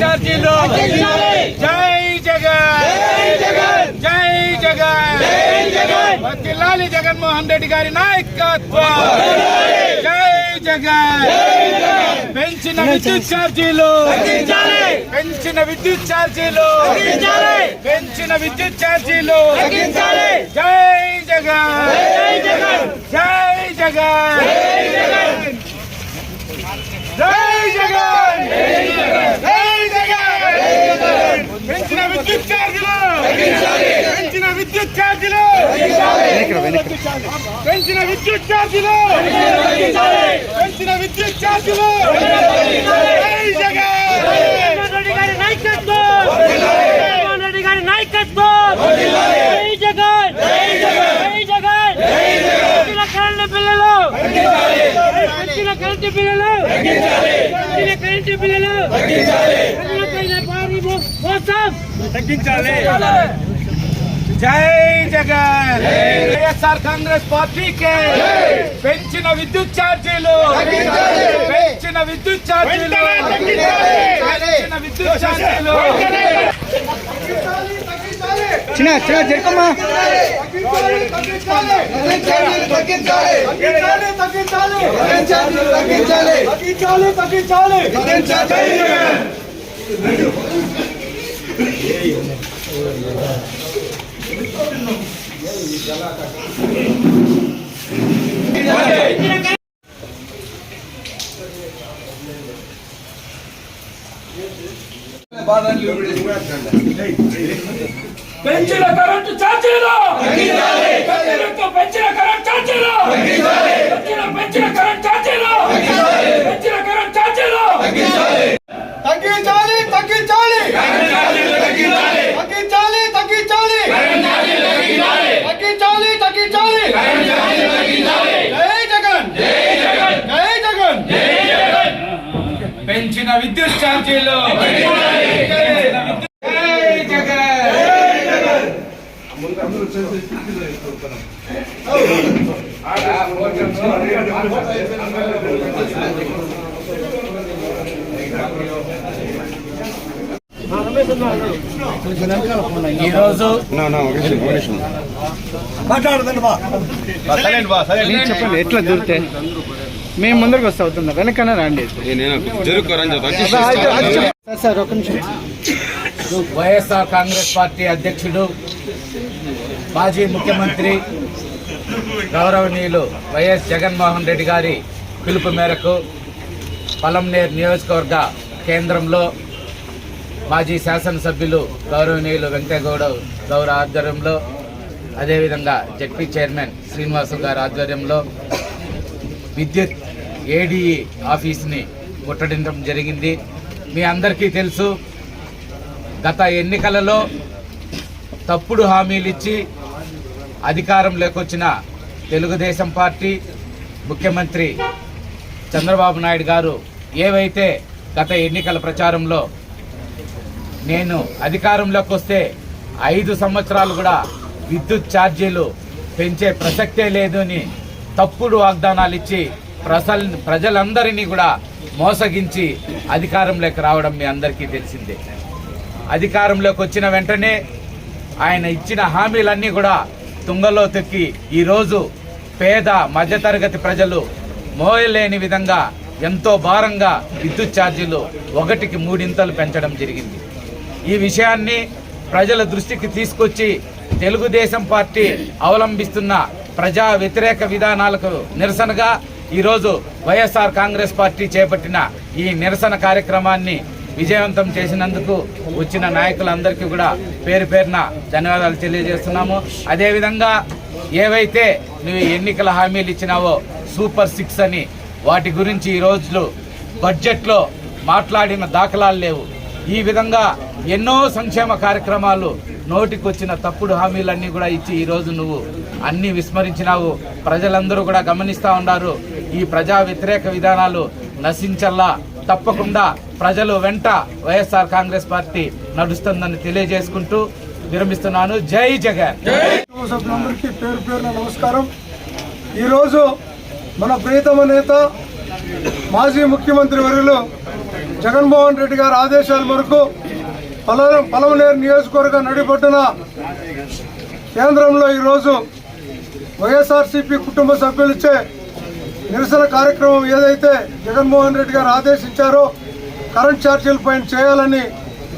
ఛార్జీలు జై జగన్ జై జగన్ వర్ధిల్లాలి జగన్మోహన్ రెడ్డి గారి నాయకత్వం జై జగన్ పెంచిన విద్యుత్ ఛార్జీలు పెంచిన విద్యుత్ ఛార్జీలు పెంచిన విద్యుత్ ఛార్జీలు జై జగన్ జై జగన్ జై జగన్ జై జగన్ జై జగన్ పెంచిన విద్యుత్ ఛార్జీలు పెంచిన విద్యుత్ ఛార్జీలు పెంచిన విద్యుత్ ఛార్జీలు పెంచిన విద్యుత్ ఛార్జీలు పిల్లలు జగన్ రెడ్డి గారి నాయకత్వం జగన్మోహన్ రెడ్డి గారి నాయకత్వం జై జగన్ జై జగన్ పెంచిన కరెంటు బిల్లులు భారీ మో- మోసం. జై జగన్. వైఎస్ఆర్ కాంగ్రెస్ పార్టీకి పెంచిన విద్యుత్ ఛార్జీలు. పెంచిన విద్యుత్ ఛార్జీలు. పెంచిన విద్యుత్ ఛార్జీలు. చిన్న చిన్న జరకమ్మా పెంచిన కరెంటు ఛార్జీలు! పెంచిన కరెంట్ ఛార్జీలు! పెంచిన పెంచిన కరెంట్ ఛార్జీలు! పెంచిన కరెంట్ ఛార్జీలు! తగ్గించాలి! తగ్గించాలి తగ్గించాలి! తగ్గించాలి! తగ్గించాలి తగ్గించాలి! జై జగన్! జై జగన్! పెంచిన విద్యుత్ ఛార్జీలు జై జగన్ ఈరోజు నేను చెప్పండి ఎట్లా దూరితే మేము ముందరకు వస్తా అవుతుందా వెనకనే రండి. సార్, సార్ ఒక నిమిషం వైఎస్ఆర్ కాంగ్రెస్ పార్టీ అధ్యక్షుడు మాజీ ముఖ్యమంత్రి గౌరవనీయులు వైఎస్ జగన్మోహన్ రెడ్డి గారి పిలుపు మేరకు పలంనేర్ నియోజకవర్గ కేంద్రంలో మాజీ శాసనసభ్యులు గౌరవనీయులు వెంకటగౌడ గౌర ఆధ్వర్యంలో అదేవిధంగా జడ్పీ చైర్మన్ శ్రీనివాసు గారి ఆధ్వర్యంలో విద్యుత్ ఏడీఈ ఆఫీస్ని ముట్టడించడం జరిగింది. మీ అందరికీ తెలుసు గత ఎన్నికలలో తప్పుడు హామీలు ఇచ్చి అధికారంలోకి వచ్చిన తెలుగుదేశం పార్టీ ముఖ్యమంత్రి చంద్రబాబు నాయుడు గారు ఏవైతే గత ఎన్నికల ప్రచారంలో నేను అధికారంలోకి వస్తే ఐదు సంవత్సరాలు కూడా విద్యుత్ ఛార్జీలు పెంచే ప్రసక్తే లేదు అని తప్పుడు వాగ్దానాలు ఇచ్చి ప్రజల్ ప్రజలందరినీ కూడా మోసగించి అధికారంలోకి రావడం మీ అందరికీ తెలిసిందే. అధికారంలోకి వచ్చిన వెంటనే ఆయన ఇచ్చిన హామీలన్నీ కూడా తుంగలో తొక్కి ఈరోజు పేద మధ్యతరగతి ప్రజలు మోయలేని విధంగా ఎంతో భారంగా విద్యుత్ ఛార్జీలు ఒకటికి మూడింతలు పెంచడం జరిగింది. ఈ విషయాన్ని ప్రజల దృష్టికి తీసుకొచ్చి తెలుగుదేశం పార్టీ అవలంబిస్తున్న ప్రజా వ్యతిరేక విధానాలకు నిరసనగా ఈరోజు వైఎస్ఆర్ కాంగ్రెస్ పార్టీ చేపట్టిన ఈ నిరసన కార్యక్రమాన్ని విజయవంతం చేసినందుకు వచ్చిన నాయకులందరికీ కూడా పేరు పేరున ధన్యవాదాలు తెలియజేస్తున్నాము. అదేవిధంగా ఏవైతే నువ్వు ఎన్నికల హామీలు ఇచ్చినావో సూపర్ సిక్స్ అని వాటి గురించి ఈ రోజులు బడ్జెట్లో మాట్లాడిన దాఖలాలు లేవు. ఈ విధంగా ఎన్నో సంక్షేమ కార్యక్రమాలు నోటికొచ్చిన తప్పుడు హామీలన్నీ కూడా ఇచ్చి ఈరోజు నువ్వు అన్నీ విస్మరించినావు. ప్రజలందరూ కూడా గమనిస్తూ ఉన్నారు. ఈ ప్రజా వ్యతిరేక విధానాలు నశించల్లా తప్పకుండా ప్రజలు వెంట వైఎస్ఆర్ కాంగ్రెస్ పార్టీ నడుస్తుందని తెలియజేసుకుంటూ విరమిస్తున్నాను. జై జగన్. సభ్యులందరికీ పేరు పేరున నమస్కారం. ఈరోజు మన ప్రియతమ నేత మాజీ ముఖ్యమంత్రి వర్యులు జగన్మోహన్ రెడ్డి గారి ఆదేశాల మేరకు పల పలమనేరు నియోజకవర్గ నడిబొడ్డున కేంద్రంలో ఈరోజు వైఎస్ఆర్సీపీ కుటుంబ సభ్యులిచ్చే నిరసన కార్యక్రమం ఏదైతే జగన్మోహన్ రెడ్డి గారు ఆదేశించారో కరెంట్ ఛార్జీల పైన చేయాలని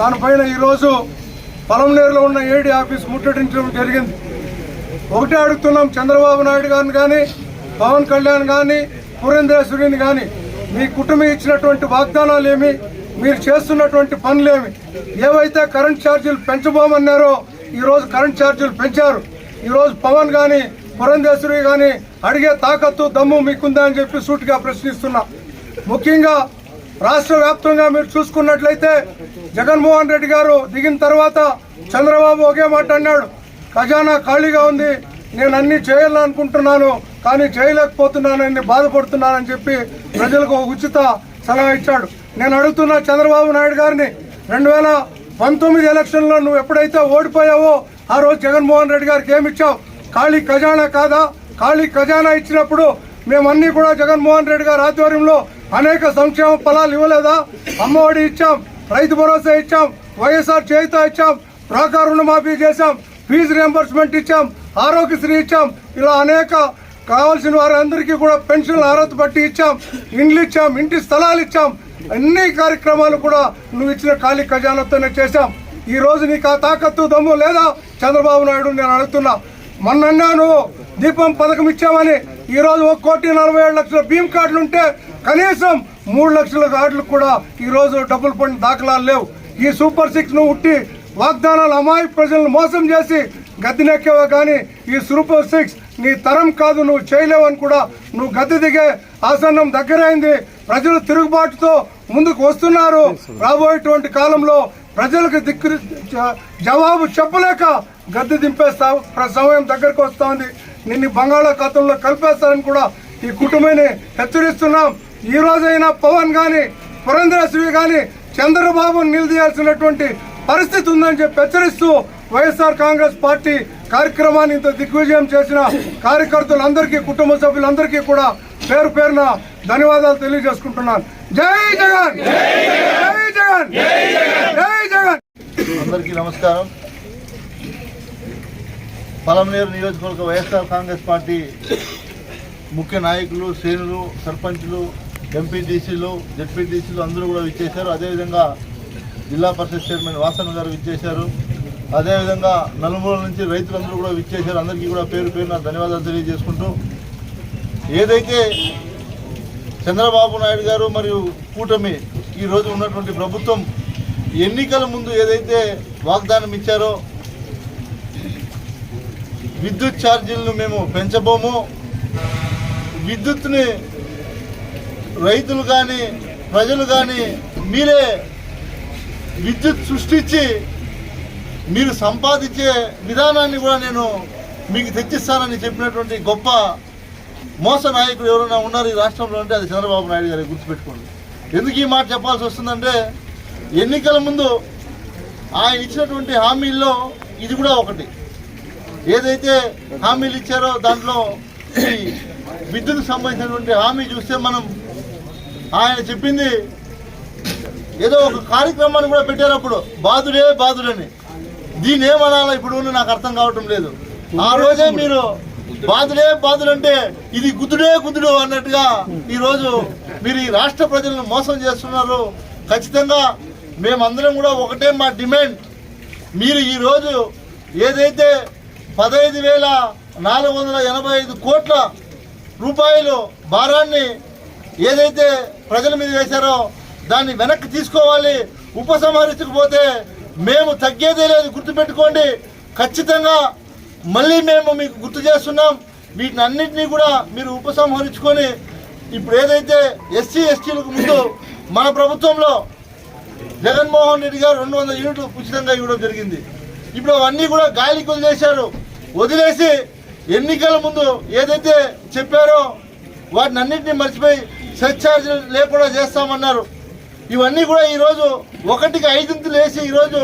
దానిపైన ఈరోజు పొలంనేరులో ఉన్న ఏడీ ఆఫీస్ ముట్టడించడం జరిగింది. ఒకటే అడుగుతున్నాం చంద్రబాబు నాయుడు గారిని కానీ పవన్ కళ్యాణ్ కానీ పురేంద్రేశ్వరిని కానీ మీ కుటుంబం ఇచ్చినటువంటి వాగ్దానాలు ఏమి మీరు చేస్తున్నటువంటి పనులేమి ఏవైతే కరెంట్ ఛార్జీలు పెంచబోమన్నారో ఈరోజు కరెంట్ ఛార్జీలు పెంచారు. ఈరోజు పవన్ కానీ పురంధేశ్వరి కానీ అడిగే తాకత్తు దమ్ము మీకుందా అని చెప్పి సూటిగా ప్రశ్నిస్తున్నా. ముఖ్యంగా రాష్ట్ర వ్యాప్తంగా మీరు చూసుకున్నట్లయితే జగన్మోహన్ రెడ్డి గారు దిగిన తర్వాత చంద్రబాబు ఒకే మాట అన్నాడు. ఖజానా ఖాళీగా ఉంది నేను అన్ని చేయాలనుకుంటున్నాను కానీ చేయలేకపోతున్నానని బాధపడుతున్నానని చెప్పి ప్రజలకు ఉచిత సలహా ఇచ్చాడు. నేను అడుగుతున్న చంద్రబాబు నాయుడు గారిని రెండు వేల పంతొమ్మిది ఎలక్షన్లో నువ్వు ఎప్పుడైతే ఓడిపోయావో ఆ రోజు జగన్మోహన్ రెడ్డి గారికి ఏమి ఇచ్చావు? ఖాళీ ఖజానా కాదా? ఖాళీ ఖజానా ఇచ్చినప్పుడు మేమన్నీ కూడా జగన్మోహన్ రెడ్డి గారి ఆధ్వర్యంలో అనేక సంక్షేమ ఫలాలు ఇవ్వలేదా? అమ్మఒడి ఇచ్చాం రైతు భరోసా ఇచ్చాం వైఎస్ఆర్ చేయుత ఇచ్చాం ప్రాకార రుణమాఫీ చేశాం ఫీజు రియంబర్స్మెంట్ ఇచ్చాం ఆరోగ్యశ్రీ ఇచ్చాం ఇలా అనేక కావాల్సిన వారందరికీ కూడా పెన్షన్లు అర్హత బట్టి ఇచ్చాం ఇండ్లు ఇచ్చాం ఇంటి స్థలాలు ఇచ్చాం అన్ని కార్యక్రమాలు కూడా నువ్వు ఇచ్చిన ఖాళీ ఖజానాతోనే చేశాం. ఈ రోజు నీకు ఆ తాకత్తు దమ్ము లేదా? చంద్రబాబు నాయుడు నేను అడుగుతున్నా మొన్న అన్నాను దీపం పథకం ఇచ్చామని. ఈ రోజు ఒక కోటి నలభై ఏడు లక్షల భీమ్ కార్డులు ఉంటే కనీసం మూడు లక్షల కార్డులు కూడా ఈరోజు డబ్బులు పడిన దాఖలాలు లేవు. ఈ సూపర్ సిక్స్ను ఉట్టి వాగ్దానాలు అమాయి ప్రజలను మోసం చేసి గద్దెనెక్కేవా కానీ ఈ సూపర్ సిక్స్ నీ తరం కాదు నువ్వు చేయలేవని కూడా నువ్వు గద్దె దిగే ఆసన్నం దగ్గరైంది. ప్రజలు తిరుగుబాటుతో ముందుకు వస్తున్నారు. రాబోయేటువంటి కాలంలో ప్రజలకు దిక్కు జవాబు చెప్పలేక గద్దె దింపేస్తావు ప్ర- సమయం దగ్గరకు వస్తోంది నిన్ను బంగాళాఖాతంలో కలిపేస్తారని కూడా ఈ కుటుంబాన్ని హెచ్చరిస్తున్నాం. ఈ రోజైనా పవన్ కానీ పురంధరేశ్వరి కానీ చంద్రబాబును నిలదీయాల్సినటువంటి పరిస్థితి ఉందని చెప్పి హెచ్చరిస్తూ వైఎస్ఆర్ కాంగ్రెస్ పార్టీ కార్యక్రమాన్ని ఇంత దిగ్విజయం చేసిన కార్యకర్తలందరికీ కుటుంబ సభ్యులందరికీ కూడా పేరు పేరున ధన్యవాదాలు తెలియజేసుకుంటున్నాను. జై జగన్! జై జగన్! జై జగన్! అందరికీ నమస్కారం. పలమనేరు నియోజకవర్గ వైఎస్ఆర్ కాంగ్రెస్ పార్టీ ముఖ్య నాయకులు శ్రేణులు సర్పంచులు ఎంపీటీసీలు జెడ్పీటీసీలు అందరూ కూడా విచ్చేశారు. అదేవిధంగా జిల్లా పరిషత్ చైర్మన్ వాసన్ గారు విచ్చేశారు. అదేవిధంగా నలుమూల నుంచి రైతులందరూ కూడా విచ్చేశారు. అందరికీ కూడా పేరు పేరున ధన్యవాదాలు తెలియజేసుకుంటూ ఏదైతే చంద్రబాబు నాయుడు గారు మరియు కూటమి ఈరోజు ఉన్నటువంటి ప్రభుత్వం ఎన్నికల ముందు ఏదైతే వాగ్దానం ఇచ్చారో విద్యుత్ ఛార్జీలను మేము పెంచబోము. విద్యుత్ని రైతులు కానీ ప్రజలు కానీ మీరే విద్యుత్ సృష్టించి మీరు సంపాదించే విధానాన్ని కూడా నేను మీకు తెచ్చిస్తానని చెప్పినటువంటి గొప్ప మోస నాయకుడు ఎవరైనా ఉన్నారు ఈ రాష్ట్రంలో అంటే అది చంద్రబాబు నాయుడు గారి గుర్తుపెట్టుకోండి. ఎందుకు ఈ మాట చెప్పాల్సి వస్తుందంటే ఎన్నికల ముందు ఆయన ఇచ్చినటువంటి హామీల్లో ఇది కూడా ఒకటి. ఏదైతే హామీలు ఇచ్చారో దాంట్లో ఈ విద్యుత్ సంబంధించినటువంటి హామీ చూస్తే మనం ఆయన చెప్పింది ఏదో ఒక కార్యక్రమాన్ని కూడా పెట్టారు అప్పుడు. బాధుడే బాధుడని. దీని ఏమనాలో ఇప్పుడు ఉన్న నాకు అర్థం కావటం లేదు. ఆ రోజే మీరు బాధుడే బాధుడంటే ఇది గుద్దుడే గుద్దుడు అన్నట్టుగా ఈరోజు మీరు ఈ రాష్ట్ర ప్రజలను మోసం చేస్తున్నారు. ఖచ్చితంగా మేమందరం కూడా ఒకటే మా డిమాండ్. మీరు ఈరోజు ఏదైతే పదహైదు వేల నాలుగు వందల ఎనభై ఐదు కోట్ల రూపాయలు భారాన్ని ఏదైతే ప్రజల మీద వేశారో దాన్ని వెనక్కి తీసుకోవాలి ఉపసంహరించకపోతే మేము తగ్గేదే లేదు. గుర్తుపెట్టుకోండి ఖచ్చితంగా మళ్ళీ మేము మీకు గుర్తు చేస్తున్నాం. వీటిని అన్నింటినీ కూడా మీరు ఉపసంహరించుకొని ఇప్పుడు ఏదైతే ఎస్సీ ఎస్టీలకు ముందు మన ప్రభుత్వంలో జగన్మోహన్ రెడ్డి గారు రెండు వందల యూనిట్లు ఉచితంగా ఇవ్వడం జరిగింది. ఇప్పుడు అవన్నీ కూడా గాలికి వదిలేశారు వదిలేసి ఎన్నికల ముందు ఏదైతే చెప్పారో వాటిని అన్నింటినీ మర్చిపోయి సర్ఛార్జ్ లేకుండా చేస్తామన్నారు. ఇవన్నీ కూడా ఈరోజు ఒకటికి ఐదింతులు వేసి ఈరోజు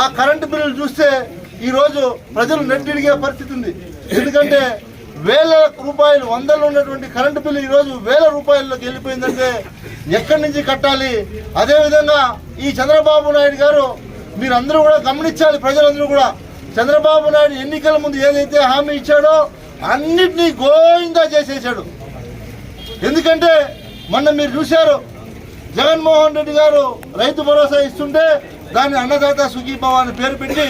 ఆ కరెంటు బిల్లులు చూస్తే ఈరోజు ప్రజలు నెట్టిడిగే పరిస్థితి ఉంది. ఎందుకంటే వేల రూపాయలు వందలు ఉన్నటువంటి కరెంటు బిల్లు ఈరోజు వేల రూపాయల్లోకి వెళ్ళిపోయిందంటే ఎక్కడి నుంచి కట్టాలి? అదేవిధంగా ఈ చంద్రబాబు నాయుడు గారు మీరందరూ కూడా గమనించాలి ప్రజలందరూ కూడా. చంద్రబాబు నాయుడు ఎన్నికల ముందు ఏదైతే హామీ ఇచ్చాడో అన్నిటినీ గోయిందా చేసేసాడు. ఎందుకంటే మొన్న మీరు చూశారు జగన్మోహన్ రెడ్డి గారు రైతు భరోసా ఇస్తుంటే దాన్ని అన్నదాత సుఖీభవ అని పేరు పెట్టి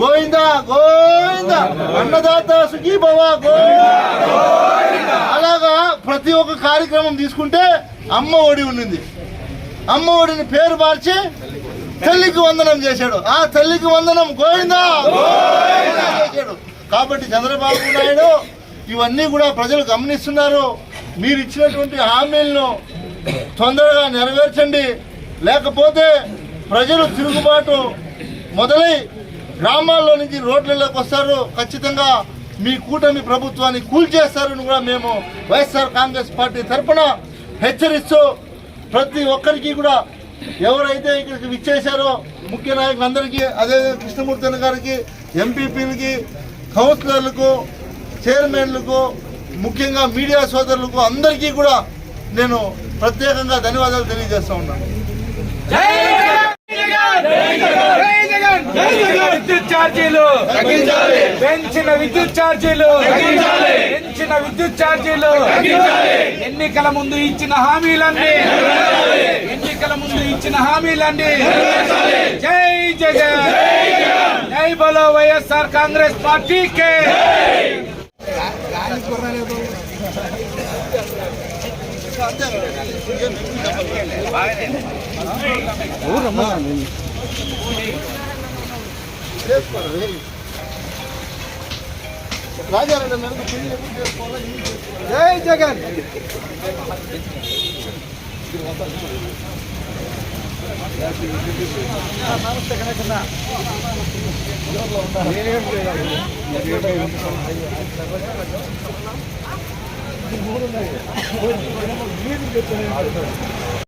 గోవిందా గోవిందా అన్నదాత సుఖీభవ గోవిందా అలాగా ప్రతి ఒక్క కార్యక్రమం తీసుకుంటే అమ్మ ఒడి ఉండింది అమ్మ ఒడిని పేరు మార్చి తల్లికి వందనం చేశాడు. ఆ తల్లికి వందనం గోవిందా? చేశాడు. కాబట్టి చంద్రబాబు నాయుడు ఇవన్నీ కూడా ప్రజలు గమనిస్తున్నారు. మీరు ఇచ్చినటువంటి హామీలను తొందరగా నెరవేర్చండి. లేకపోతే ప్రజలు తిరుగుబాటు మొదలై గ్రామాల్లో నుంచి రోడ్లలోకి వస్తారు. ఖచ్చితంగా మీ కూటమి ప్రభుత్వాన్ని కూల్చేస్తారని కూడా మేము వైఎస్ఆర్ కాంగ్రెస్ పార్టీ తరఫున హెచ్చరిస్తూ ప్రతి ఒక్కరికి కూడా ఎవరైతే ఇక్కడికి విచ్చేశారో ముఖ్య నాయకులందరికీ అదే కృష్ణమూర్తి అన్న గారికి ఎంపీపీలకి కౌన్సిలర్లకు చైర్మన్లకు ముఖ్యంగా మీడియా సోదరులకు అందరికీ కూడా నేను ప్రత్యేకంగా ధన్యవాదాలు తెలియజేస్తా ఉన్నాను. విద్యుత్ ఛార్జీలు. పెంచిన విద్యుత్ ఛార్జీలు. పెంచిన విద్యుత్ ఛార్జీలు. ఎన్నికల ముందు ఇచ్చిన హామీలన్నీ. ఎన్నికల ముందు ఇచ్చిన హామీలన్నీ. జై జగన్ జై బలో వైఎస్ఆర్ కాంగ్రెస్ పార్టీకే. రాజారెడ్డి మేరకు పెళ్ళి ఎప్పుడు చేసుకోవాలో ఏం చేసుకోవాలో జై